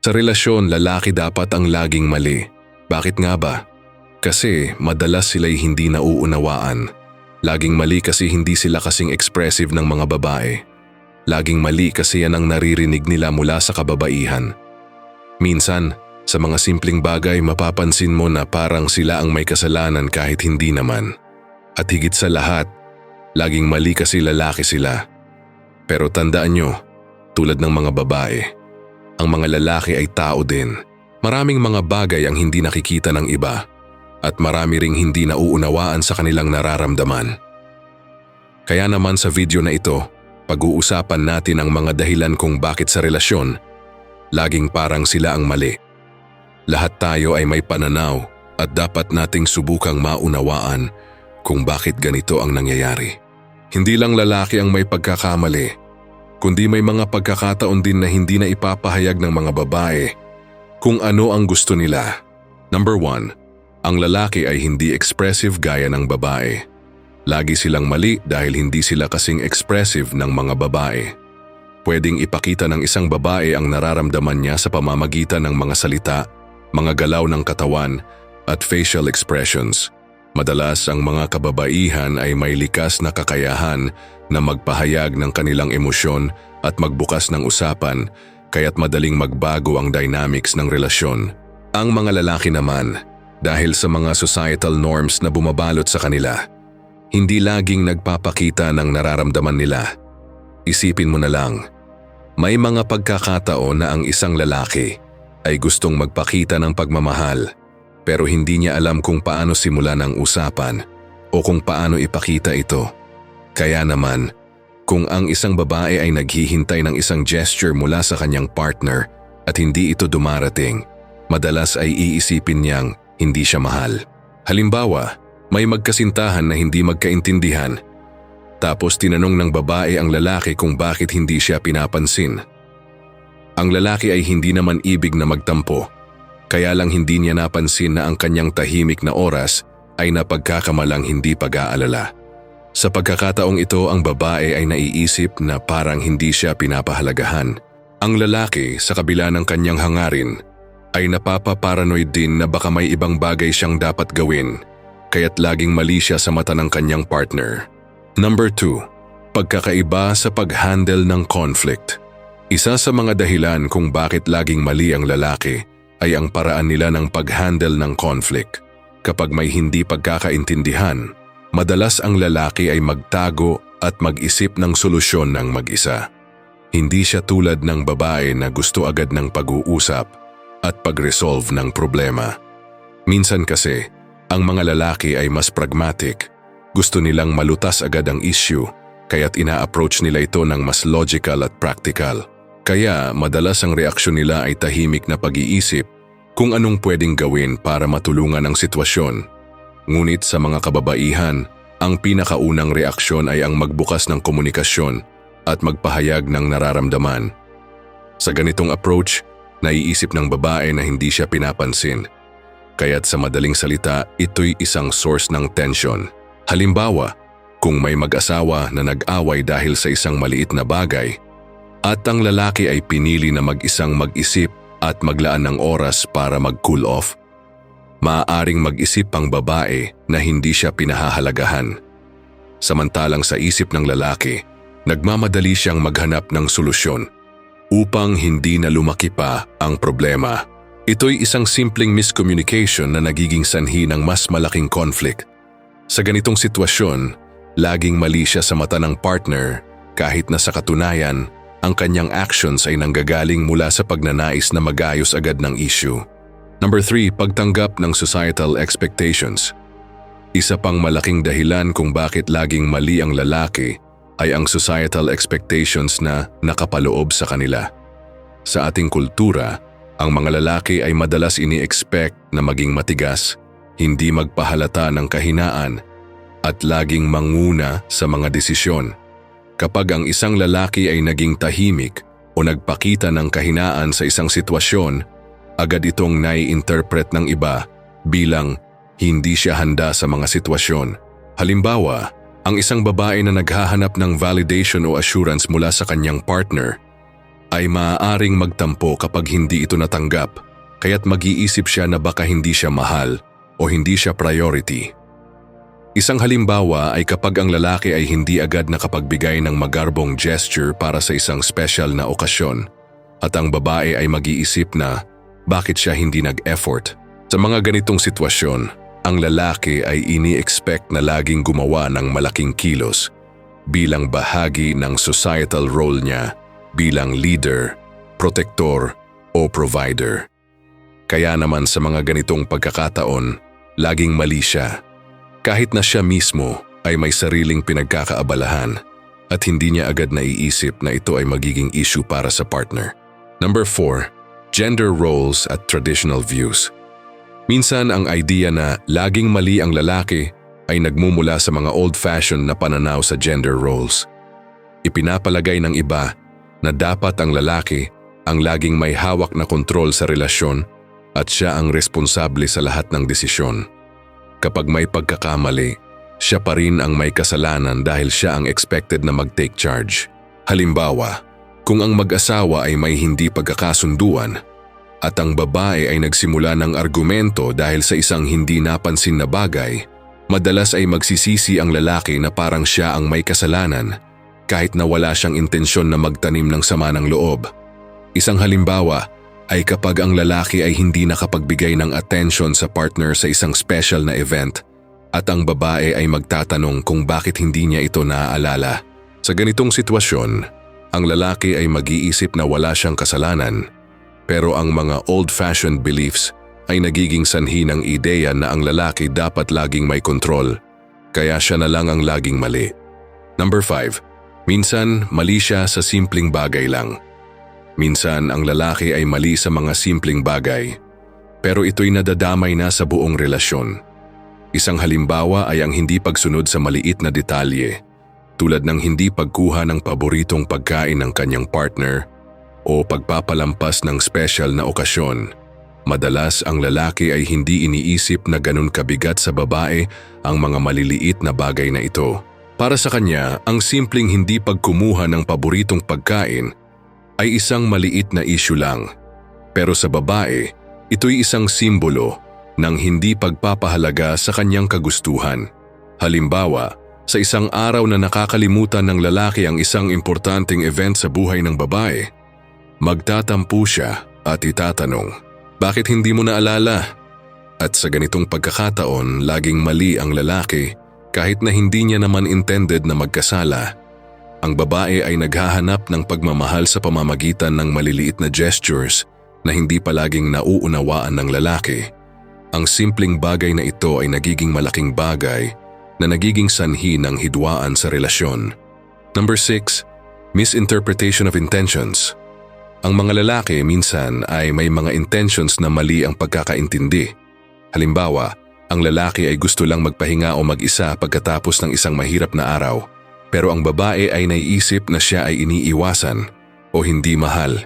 Sa relasyon, lalaki dapat ang laging mali. Bakit nga ba? Kasi madalas sila'y hindi nauunawaan. Laging mali kasi hindi sila kasing expressive ng mga babae. Laging mali kasi yan ang naririnig nila mula sa kababaihan. Minsan, sa mga simpleng bagay mapapansin mo na parang sila ang may kasalanan kahit hindi naman. At higit sa lahat, laging mali kasi lalaki sila. Pero tandaan nyo, tulad ng mga babae, ang mga lalaki ay tao din. Maraming mga bagay ang hindi nakikita ng iba at marami ring hindi nauunawaan sa kanilang nararamdaman. Kaya naman sa video na ito, pag-uusapan natin ang mga dahilan kung bakit sa relasyon, laging parang sila ang mali. Lahat tayo ay may pananaw at dapat nating subukang maunawaan kung bakit ganito ang nangyayari. Hindi lang lalaki ang may pagkakamali, kundi may mga pagkakataon din na hindi na ipapahayag ng mga babae kung ano ang gusto nila. Number 1. Ang lalaki ay hindi expressive gaya ng babae. Lagi silang mali dahil hindi sila kasing expressive ng mga babae. Pwedeng ipakita ng isang babae ang nararamdaman niya sa pamamagitan ng mga salita, mga galaw ng katawan, at facial expressions. Madalas ang mga kababaihan ay may likas na kakayahan na magpahayag ng kanilang emosyon at magbukas ng usapan kaya't madaling magbago ang dynamics ng relasyon. Ang mga lalaki naman, dahil sa mga societal norms na bumabalot sa kanila, hindi laging nagpapakita ng nararamdaman nila. Isipin mo na lang, may mga pagkakataon na ang isang lalaki ay gustong magpakita ng pagmamahal pero hindi niya alam kung paano simulan ang usapan o kung paano ipakita ito. Kaya naman, kung ang isang babae ay naghihintay ng isang gesture mula sa kanyang partner at hindi ito dumarating, madalas ay iisipin niyang hindi siya mahal. Halimbawa, may magkasintahan na hindi magkaintindihan. Tapos tinanong ng babae ang lalaki kung bakit hindi siya pinapansin. Ang lalaki ay hindi naman ibig na magtampo kaya lang hindi niya napansin na ang kanyang tahimik na oras ay napagkakamalang hindi pag-aalala. Sa pagkakataong ito ang babae ay naiisip na parang hindi siya pinapahalagahan. Ang lalaki sa kabila ng kanyang hangarin ay napapaparanoid din na baka may ibang bagay siyang dapat gawin kaya't laging mali siya sa mata ng kanyang partner. Number 2. Pagkakaiba sa pag-handle ng conflict. Isa sa mga dahilan kung bakit laging mali ang lalaki ay ang paraan nila ng pag-handle ng conflict. Kapag may hindi pagkakaintindihan, madalas ang lalaki ay magtago at mag-isip ng solusyon ng mag-isa. Hindi siya tulad ng babae na gusto agad ng pag-uusap at pag-resolve ng problema. Minsan kasi, ang mga lalaki ay mas pragmatic. Gusto nilang malutas agad ang issue, kaya't ina-approach nila ito ng mas logical at practical. Kaya madalas ang reaksyon nila ay tahimik na pag-iisip kung anong pwedeng gawin para matulungan ang sitwasyon. Ngunit sa mga kababaihan, ang pinakaunang reaksyon ay ang magbukas ng komunikasyon at magpahayag ng nararamdaman. Sa ganitong approach, naiisip ng babae na hindi siya pinapansin. Kaya't sa madaling salita, ito'y isang source ng tension. Halimbawa, kung may mag-asawa na nag-away dahil sa isang maliit na bagay, at ang lalaki ay pinili na mag-isang mag-isip at maglaan ng oras para mag-cool off, maaaring mag-isip ang babae na hindi siya pinahahalagahan. Samantalang sa isip ng lalaki, nagmamadali siyang maghanap ng solusyon upang hindi na lumaki pa ang problema. Ito'y isang simpleng miscommunication na nagiging sanhi ng mas malaking conflict. Sa ganitong sitwasyon, laging mali siya sa mata ng partner kahit na sa katunayan ang kanyang actions ay nanggagaling mula sa pagnanais na magayos agad ng issue. Number 3, pagtanggap ng societal expectations. Isa pang malaking dahilan kung bakit laging mali ang lalaki ay ang societal expectations na nakapaloob sa kanila. Sa ating kultura, ang mga lalaki ay madalas ini-expect na maging matigas, hindi magpahalata ng kahinaan, at laging manguna sa mga desisyon. Kapag ang isang lalaki ay naging tahimik o nagpakita ng kahinaan sa isang sitwasyon, agad itong nai-interpret ng iba bilang hindi siya handa sa mga sitwasyon. Halimbawa, ang isang babae na naghahanap ng validation o assurance mula sa kanyang partner, ay maaaring magtampo kapag hindi ito natanggap, kaya't mag-iisip siya na baka hindi siya mahal o hindi siya priority. Isang halimbawa ay kapag ang lalaki ay hindi agad nakapagbigay ng magarbong gesture para sa isang special na okasyon at ang babae ay mag-iisip na bakit siya hindi nag-effort. Sa mga ganitong sitwasyon, ang lalaki ay ini-expect na laging gumawa ng malaking kilos bilang bahagi ng societal role niya bilang leader, protector o provider. Kaya naman sa mga ganitong pagkakataon, laging mali siya. Kahit na siya mismo ay may sariling pinagkakaabalahan at hindi niya agad naiisip na ito ay magiging issue para sa partner. Number 4. Gender roles at traditional views. Minsan ang idea na laging mali ang lalaki ay nagmumula sa mga old-fashioned na pananaw sa gender roles. Ipinapalagay ng iba na dapat ang lalaki ang laging may hawak na kontrol sa relasyon at siya ang responsable sa lahat ng desisyon. Kapag may pagkakamali, siya pa rin ang may kasalanan dahil siya ang expected na mag-take charge. Halimbawa, kung ang mag-asawa ay may hindi pagkakasunduan at ang babae ay nagsimula ng argumento dahil sa isang hindi napansin na bagay, madalas ay magsisisi ang lalaki na parang siya ang may kasalanan kahit na wala siyang intensyon na magtanim ng sama ng loob. Isang halimbawa, ay kapag ang lalaki ay hindi nakapagbigay ng attention sa partner sa isang special na event at ang babae ay magtatanong kung bakit hindi niya ito naaalala. Sa ganitong sitwasyon, ang lalaki ay mag-iisip na wala siyang kasalanan pero ang mga old-fashioned beliefs ay nagiging sanhi ng ideya na ang lalaki dapat laging may kontrol kaya siya na lang ang laging mali. Number 5. Minsan mali siya sa simpleng bagay lang. Minsan ang lalaki ay mali sa mga simpleng bagay, pero ito'y nadadamay na sa buong relasyon. Isang halimbawa ay ang hindi pagsunod sa maliit na detalye, tulad ng hindi pagkuha ng paboritong pagkain ng kanyang partner o pagpapalampas ng special na okasyon. Madalas ang lalaki ay hindi iniisip na ganun kabigat sa babae ang mga maliliit na bagay na ito. Para sa kanya, ang simpleng hindi pagkumuha ng paboritong pagkain ay isang maliit na issue lang. Pero sa babae, ito'y isang simbolo ng hindi pagpapahalaga sa kanyang kagustuhan. Halimbawa, sa isang araw na nakakalimutan ng lalaki ang isang importanteng event sa buhay ng babae, magtatampo siya at itatanong, bakit hindi mo naalala? At sa ganitong pagkakataon, laging mali ang lalaki kahit na hindi niya naman intended na magkasala ang babae ay naghahanap ng pagmamahal sa pamamagitan ng maliliit na gestures na hindi palaging nauunawaan ng lalaki. Ang simpleng bagay na ito ay nagiging malaking bagay na nagiging sanhi ng hidwaan sa relasyon. Number 6. Misinterpretation of intentions. Ang mga lalaki minsan ay may mga intentions na mali ang pagkakaintindi. Halimbawa, ang lalaki ay gusto lang magpahinga o mag-isa pagkatapos ng isang mahirap na araw – pero ang babae ay naiisip na siya ay iniiwasan o hindi mahal.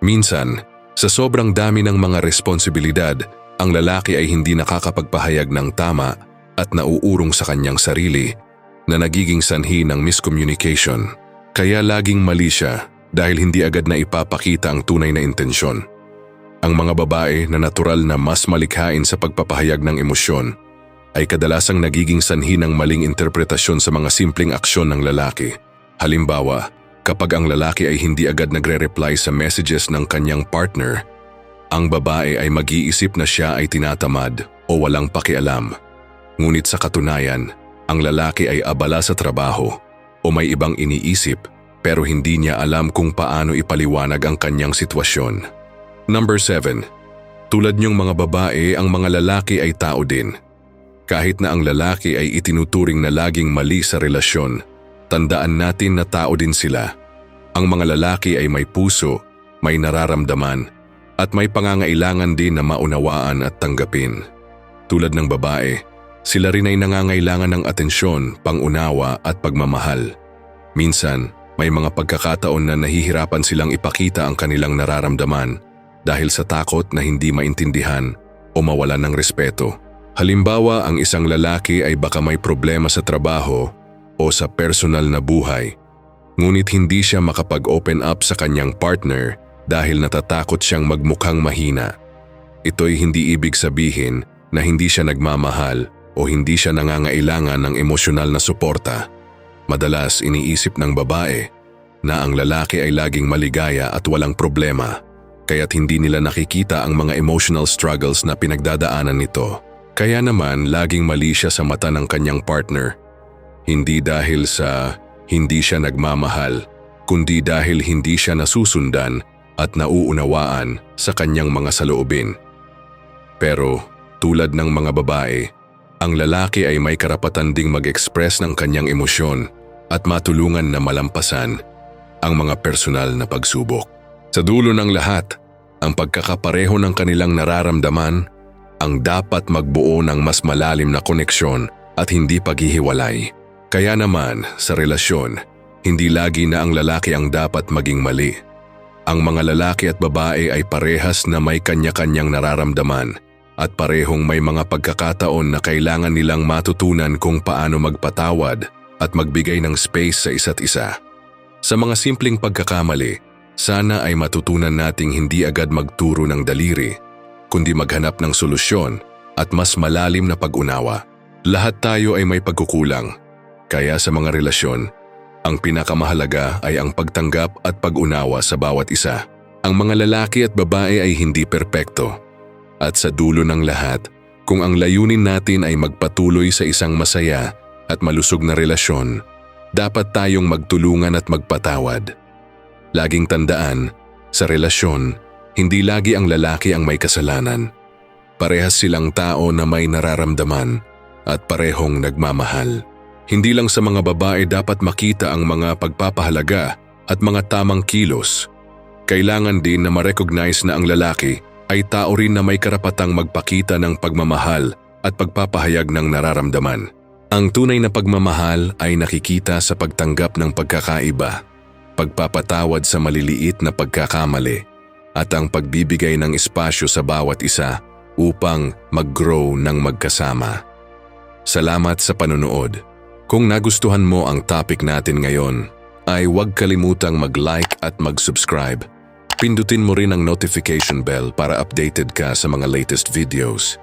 Minsan, sa sobrang dami ng mga responsibilidad, ang lalaki ay hindi nakakapagpahayag ng tama at nauurong sa kanyang sarili na nagiging sanhi ng miscommunication. Kaya laging mali siya dahil hindi agad na ipapakita ang tunay na intensyon. Ang mga babae na natural na mas malikhain sa pagpapahayag ng emosyon ay kadalasang nagiging sanhi ng maling interpretasyon sa mga simpleng aksyon ng lalaki. Halimbawa, kapag ang lalaki ay hindi agad nagre-reply sa messages ng kanyang partner, ang babae ay mag-iisip na siya ay tinatamad o walang pakialam. Ngunit sa katunayan, ang lalaki ay abala sa trabaho o may ibang iniisip pero hindi niya alam kung paano ipaliwanag ang kanyang sitwasyon. Number 7. Tulad niyong mga babae, ang mga lalaki ay tao din kahit na ang lalaki ay itinuturing na laging mali sa relasyon, tandaan natin na tao din sila. Ang mga lalaki ay may puso, may nararamdaman, at may pangangailangan din na maunawaan at tanggapin. Tulad ng babae, sila rin ay nangangailangan ng atensyon, pangunawa at pagmamahal. Minsan, may mga pagkakataon na nahihirapan silang ipakita ang kanilang nararamdaman dahil sa takot na hindi maintindihan o mawalan ng respeto. Halimbawa, ang isang lalaki ay baka may problema sa trabaho o sa personal na buhay, Ngunit hindi siya makapag-open up sa kanyang partner dahil natatakot siyang magmukhang mahina. Ito'y hindi ibig sabihin na hindi siya nagmamahal o hindi siya nangangailangan ng emosyonal na suporta. Madalas iniisip ng babae na ang lalaki ay laging maligaya at walang problema, kaya't hindi nila nakikita ang mga emotional struggles na pinagdadaanan nito. Kaya naman laging mali siya sa mata ng kanyang partner. Hindi dahil sa hindi siya nagmamahal, kundi dahil hindi siya nasusundan at nauunawaan sa kanyang mga saloobin. Pero tulad ng mga babae, ang lalaki ay may karapatan ding mag-express ng kanyang emosyon at matulungan na malampasan ang mga personal na pagsubok. Sa dulo ng lahat, ang pagkakapareho ng kanilang nararamdaman ang dapat magbuo ng mas malalim na koneksyon at hindi paghihiwalay. Kaya naman, sa relasyon, hindi lagi na ang lalaki ang dapat maging mali. Ang mga lalaki at babae ay parehas na may kanya-kanyang nararamdaman at parehong may mga pagkakataon na kailangan nilang matutunan kung paano magpatawad at magbigay ng space sa isa't isa. Sa mga simpleng pagkakamali, sana ay matutunan nating hindi agad magturo ng daliri, kundi maghanap ng solusyon at mas malalim na pag-unawa. Lahat tayo ay may pagkukulang, kaya sa mga relasyon, ang pinakamahalaga ay ang pagtanggap at pag-unawa sa bawat isa. Ang mga lalaki at babae ay hindi perpekto. At sa dulo ng lahat, kung ang layunin natin ay magpatuloy sa isang masaya at malusog na relasyon, dapat tayong magtulungan at magpatawad. Laging tandaan, sa relasyon, hindi lagi ang lalaki ang may kasalanan. Parehas silang tao na may nararamdaman at parehong nagmamahal. Hindi lang sa mga babae dapat makita ang mga pagpapahalaga at mga tamang kilos. Kailangan din na ma-recognize na ang lalaki ay tao rin na may karapatang magpakita ng pagmamahal at pagpapahayag ng nararamdaman. Ang tunay na pagmamahal ay nakikita sa pagtanggap ng pagkakaiba, pagpapatawad sa maliliit na pagkakamali, at ang pagbibigay ng espasyo sa bawat isa upang mag-grow ng magkasama. Salamat sa panonood. Kung nagustuhan mo ang topic natin ngayon, ay huwag kalimutang mag-like at mag-subscribe. Pindutin mo rin ang notification bell para updated ka sa mga latest videos.